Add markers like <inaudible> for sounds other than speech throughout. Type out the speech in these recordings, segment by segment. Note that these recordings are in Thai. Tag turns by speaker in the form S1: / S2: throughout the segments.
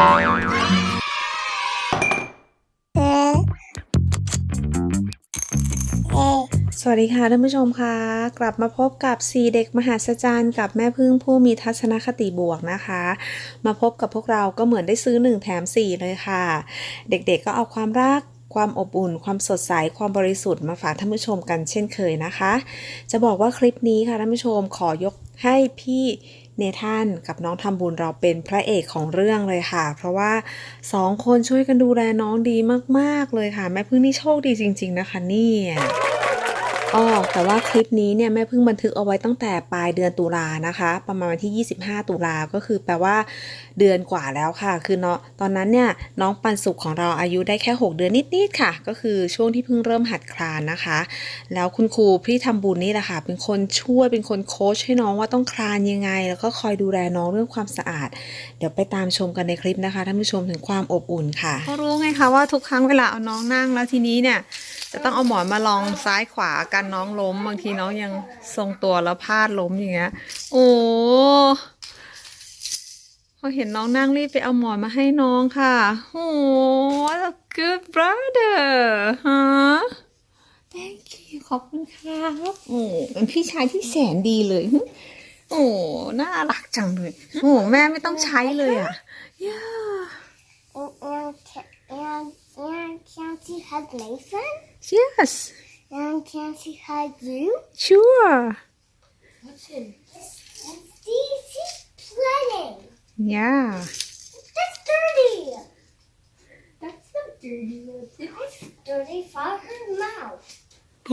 S1: สวัสดีค่ะท่านผู้ชมคะกลับมาพบกับสีเด็กมหาศจรรย์กับแม่พึ่งผู้มีทัศนคติบวกนะคะ มาพบกับพวกเราก็เหมือนได้ซื้อ 1 แถม 4 เลยค่ะ เด็กๆก็เอาความรักความอบอุ่น ความสดใส ความบริสุทธิ์มาฝากท่านผู้ชมกันเช่นเคยนะคะ จะบอกว่าคลิปนี้ค่ะท่านผู้ชมขอยกให้พี่ เนธานกับน้องทำบุญเราเป็นพระเอกของเรื่องเลยค่ะ เพราะว่าสองคนช่วยกันดูแลน้องดีมาก ๆ เลยค่ะ แม่พึ่งนี่โชคดีจริง ๆ นะคะเนี่ย อ๋อแต่ว่าคลิปนี้เนี่ยแม่เพิ่งบันทึกเอาไว้ตั้งแต่ปลายเดือนตุลานะคะ ประมาณวันที่ 25 ตุลาก็คือแปลว่าเดือนกว่าแล้วค่ะ คือเนาะตอนนั้นเนี่ยน้องปันสุขของเราอายุได้แค่ 6 เดือนนิดๆค่ะ ก็คือช่วงที่เพิ่งเริ่มหัดคลานนะคะ แล้วคุณครูพี่ทำบุญนี่แหละค่ะ เป็นคนช่วยเป็นคนโค้ชให้น้องว่าต้องคลานยังไง แล้วก็คอยดูแลน้องเรื่องความสะอาด เดี๋ยวไปตามชมกันในคลิปนะคะท่านผู้ชมถึงความอบอุ่นค่ะเขารู้ไงคะว่าทุกครั้งเวลาเอาน้องนั่งแล้วทีนี้เนี่ย จะต้องเอาหมอนมาลองซ้ายขวากันน้องล้ม บางทีน้องยังทรงตัวแล้วพลาดล้มอย่างเงี้ย โอ้พอเห็นน้องนั่งรีบไปเอาหมอนมาให้น้องค่ะโอ้ what a good brother ฮะ thank you ขอบคุณครับโอ้เป็นพี่ชายที่แสนดีเลยโอ้น่ารักจังเลยโอ้แม่ไม่ต้องใช้เลยอะ yeah
S2: And, and, ca- and, and can't you hug Nathan?
S1: yes
S2: And can't you hug you?
S1: sure What's in this?
S2: And Stacey's playing.
S1: yeah
S2: That's dirty. That's not dirty. That's dirty from her mouth.
S1: โ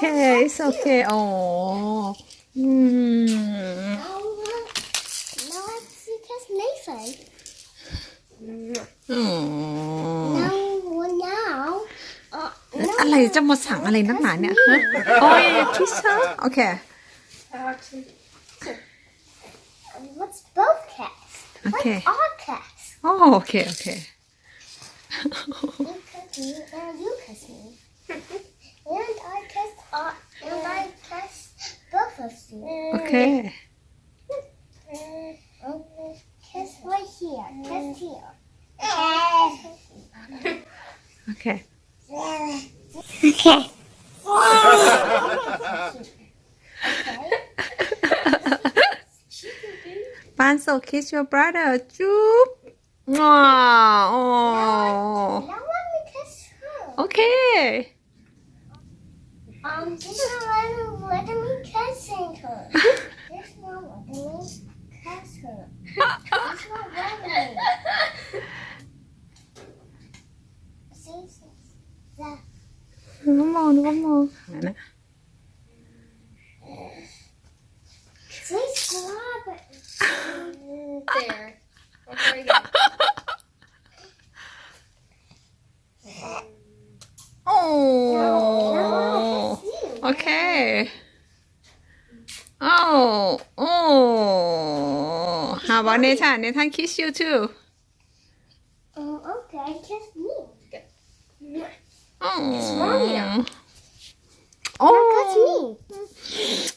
S1: okay it's okay โอ้อืม
S2: now look, now let's see kiss Nathan.
S1: อ๋อ
S2: Now, well, now, uh,
S1: อะไรจะมาสั่งอะไรนักหนาเนี่ยฮะโอ้ยคิชาโอเค <laughs>
S2: what's both cats?
S1: Okay.
S2: What's all cats?
S1: โอ้โอเคโอเค
S2: You kiss me and you kiss me. and <laughs> I kiss uh, and I kiss both of you.
S1: โอเค
S2: Uh, kiss right here. Kiss here.
S1: โอเค
S2: Okay.
S1: Ban so kiss your brother จุ๊บอ๋อ about Nathan Nathan kiss you too
S2: Um, okay, kiss me.
S1: oh
S3: Mommy now.
S2: Now kiss
S1: oh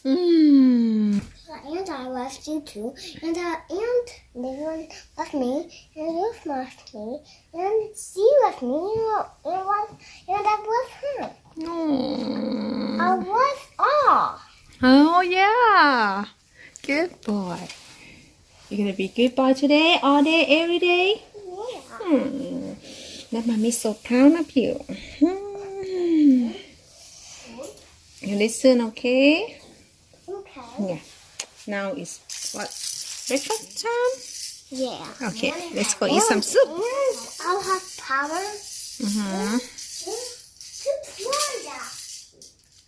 S2: me.
S1: mm.
S2: And I left you too. And uh, and they left me. And you left me. And she left me. And, and, was, and I was her.
S1: oh
S2: I was all.
S1: oh yeah good boy you're gonna be good boy today all day every day
S2: Yeah.
S1: Hmm. That mommy's so proud of you. Hmm. You listen, okay?
S2: Okay.
S1: Yeah. Now it's what? Breakfast time?
S2: Yeah.
S1: Okay, let's go eat some soup.
S2: I'll have power
S1: Mm-hmm.
S2: to, to try that.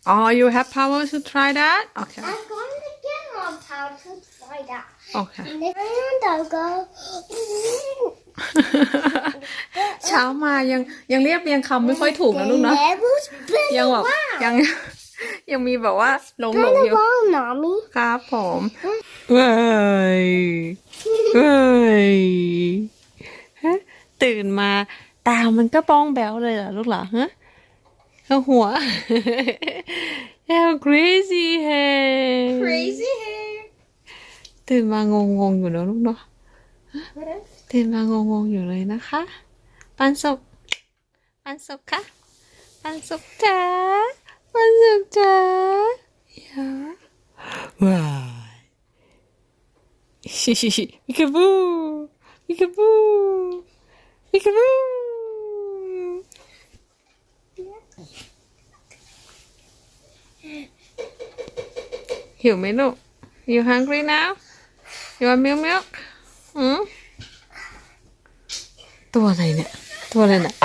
S1: Oh, you have power to try that? Okay.
S2: I'm going to get more power to try that.
S1: Okay.
S2: And then I'll go
S1: เช้ามายังยังเรียบเรียงคำไม่ค่อยถูกนะลูกเนาะ
S2: Levels
S1: ยังแบบยังยังมีแบบว่าหลงหลง
S2: Turn
S1: อยู่
S2: around, mommy.
S1: ครับผมเว้ยเว้ยฮะตื่นมาตามันก็ป้องแบวเลยเหรอลูกเหรอฮะเอาหัว How crazy hair
S3: Crazy hair.
S1: ตื่นมางงงๆอยู่เนอะลูกเนาะ
S3: What else?
S1: ตื่นมางงงๆอยู่เลยนะคะ ปันสุกปันสุกค่ะ ปันสุกจ้าปันสุกจ้าอย่าว้ายชิชิชิมิกาบูมิกาบูมิกาบูหิวไหมลูก You hungry now You want milk milk อืมตัวอะไรเนี่ย ตัวอะไรเนี่ย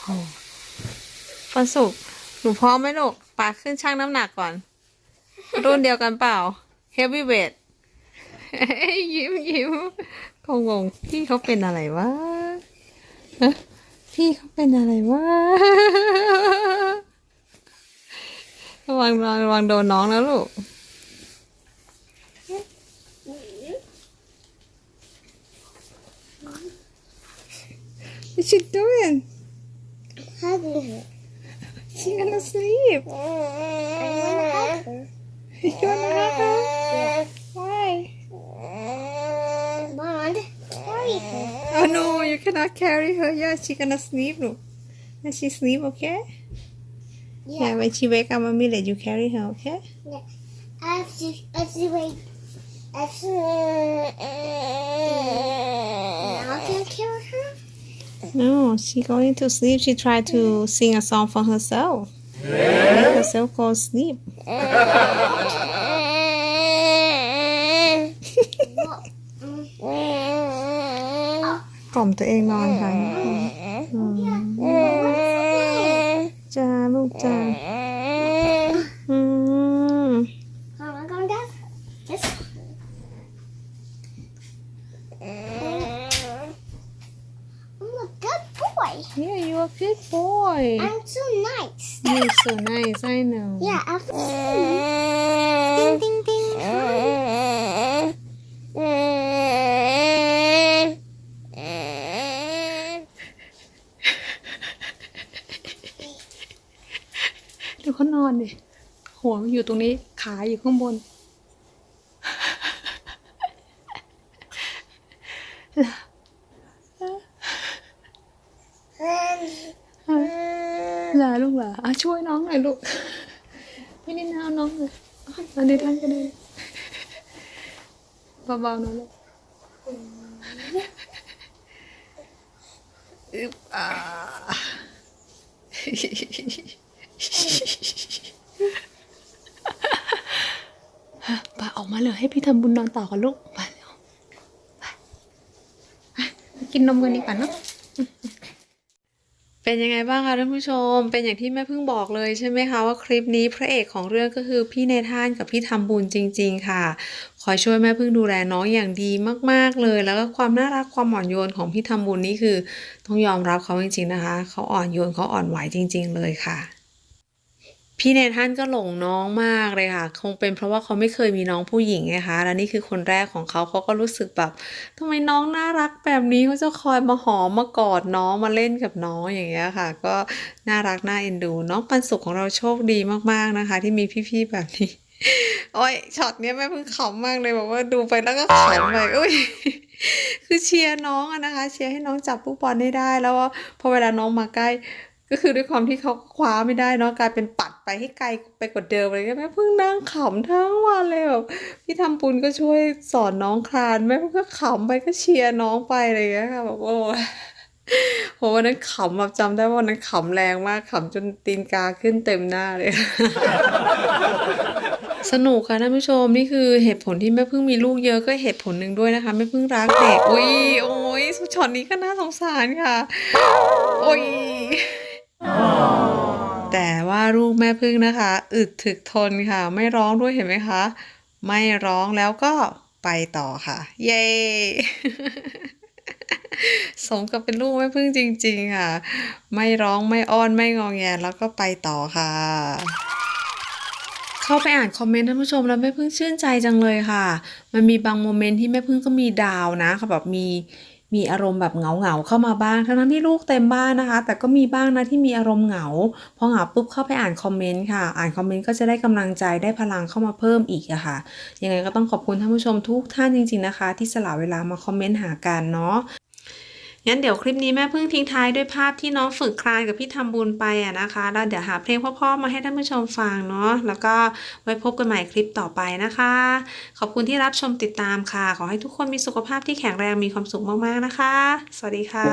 S1: โอ้ปลาสุกหนูพร้อมไหมลูกปาขึ้นช่างน้ำหนักก่อน รุ่นเดียวกันเปล่า Heavy weight ยิ้มยิ้มคงงงพี่เขาเป็นอะไรวะฮะพี่เขาเป็นอะไรวะระวังระวังระวังโดนน้องนะลูก What she doing?
S2: Hugging her. <laughs>
S1: She gonna sleep.
S2: I wanna hug <laughs> her.
S1: You wanna hug her? Why?
S2: Bond, carry her.
S1: Oh no, you cannot carry her. Yeah, she gonna sleep. Look. Let she sleep, okay? Yeah.
S2: Yeah.
S1: when she wake up, mommy let you carry her, okay?
S2: I have to, I have to wait. I have to. Now can I carry her?
S1: No, she going to sleep. She try to sing a song for herself. Make herself go sleep. <laughs> กล่อมตัวเองนอนค่ะ อนดิหัวมันอยู่ตรงนี้ ขาอยู่ข้างบนเหลาลูกเหรออะช่วยน้องหน่อยลูก ไม่ได้น้าน้องเลยอันนี้ท่านก็ได้เบาๆหน่อยลูกอึบอ่า ปออกมาเลยให้พี่ทำบุญนอนต่อกันลูกไปเร็วไปกินนมกันดีกว่าเนาะเป็นยังไงบ้างคะท่านผู้ชม เป็นอย่างที่แม่เพิ่งบอกเลยใช่ไหมคะว่าคลิปนี้พระเอกของเรื่องก็คือพี่เนธานกับพี่ทำบุญจริง ๆ ค่ะ คอยช่วยแม่เพิ่งดูแลน้องอย่างดีมากๆเลย แล้วก็ความน่ารักความอ่อนโยนของพี่ทำบุญนี่คือ ต้องยอมรับเขาจริง ๆนะคะ เขาอ่อนโยนเขาอ่อนไหวจริง ๆ เลยค่ะ พี่เนท่านก็หลงน้องมากเลยค่ะ คงเป็นเพราะว่าเขาไม่เคยมีน้องผู้หญิงไงคะ และนี่คือคนแรกของเขาเขาก็รู้สึกแบบทำไมน้องน่ารักแบบนี้เขาจะคอยมาหอมมากอดน้องมาเล่นกับน้องอย่างเงี้ยค่ะ ก็น่ารักน่าเอ็นดู น้องปันสุขของเราโชคดีมากๆนะคะ ที่มีพี่ๆแบบนี้โอ้ยช็อตเนี้ยแม่เพิ่งขำมากเลยบอกว่าดูไปแล้วก็ขำไปอุ้ยคือเชียร์น้องอะนะคะ เชียร์ให้น้องจับลูกบอลให้ได้ แล้วว่าพอเวลาน้องมาใกล้ ก็คือด้วยความที่เขาคว้าไม่ได้เนาะกลายเป็นปัดไปให้ไกลไปกว่าเดิมเลยแม่เพิ่งนั่งขำทั้งวันเลยแบบพี่ทำปุณก็ช่วยสอนน้องคลานแม่พิ่งก็ขำไปก็เชียร์น้องไปอะไรอย่างเงี้ยค่ะแบบโอ้โหวันนั้นขำแบบจำได้ว่าวันนั้นขำแรงมากขำจนตีนกาขึ้นเต็มหน้าเลย สนุกค่ะท่านผู้ชมนี่คือเหตุผลที่แม่พึ่งมีลูกเยอะก็เหตุผลหนึ่งด้วยนะคะแม่พึ่งรักเด็กโอ้ยโอ้ยช็อตนี้ก็น่าสงสารค่ะ โอ้ย แต่ว่าลูกแม่พึ่งนะคะ อึดถึกทนค่ะ ไม่ร้องด้วยเห็นไหมคะ ไม่ร้องแล้วก็ไปต่อค่ะ เย้ สมกับเป็นลูกแม่พึ่งจริง ๆ ค่ะ ไม่ร้องไม่อ้อนไม่งองแงแล้วก็ไปต่อค่ะ เข้าไปอ่านคอมเมนต์ท่านผู้ชมแล้วแม่พึ่งชื่นใจจังเลยค่ะ มันมีบางโมเมนต์ที่แม่พึ่งก็มีดาวนะค่ะแบบมี มีอารมณ์แบบเหงาเหงาเข้ามาบ้างทั้งๆที่ลูกเต็มบ้านนะคะ แต่ก็มีบ้างนะที่มีอารมณ์เหงาพอเหงาปุ๊บเข้าไปอ่านคอมเมนต์ค่ะ อ่านคอมเมนต์ก็จะได้กำลังใจได้พลังเข้ามาเพิ่มอีกอะค่ะยังไงก็ต้องขอบคุณท่านผู้ชมทุกท่านจริง ๆนะคะ ที่สละเวลามาคอมเมนต์หากันเนาะ งั้นเดี๋ยวคลิปนี้แม่พึ่งทิ้งท้ายด้วยภาพที่น้องฝึกคลานกับพี่ทำบุญไปอะนะคะแล้วเดี๋ยวหาเพลงพ่อๆมาให้ท่านผู้ชมฟังเนาะแล้วก็ไว้พบกันใหม่คลิปต่อไปนะคะ ขอบคุณที่รับชมติดตามค่ะ ขอให้ทุกคนมีสุขภาพที่แข็งแรงมีความสุขมากๆนะคะ สวัสดีค่ะ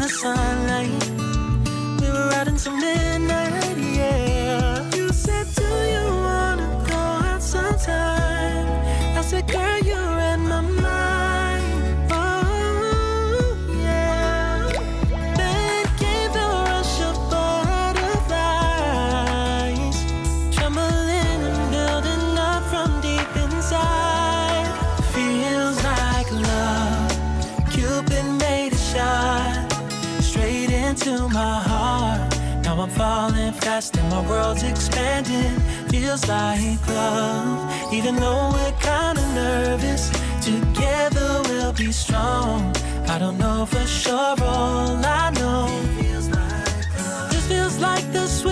S4: the sunlight. We were out until midnight, into my heart. Now I'm falling fast and my world's expanding. Feels like love, even though we're kinda nervous. Together we'll be strong. I don't know for sure, all I know. This feels like the sweet.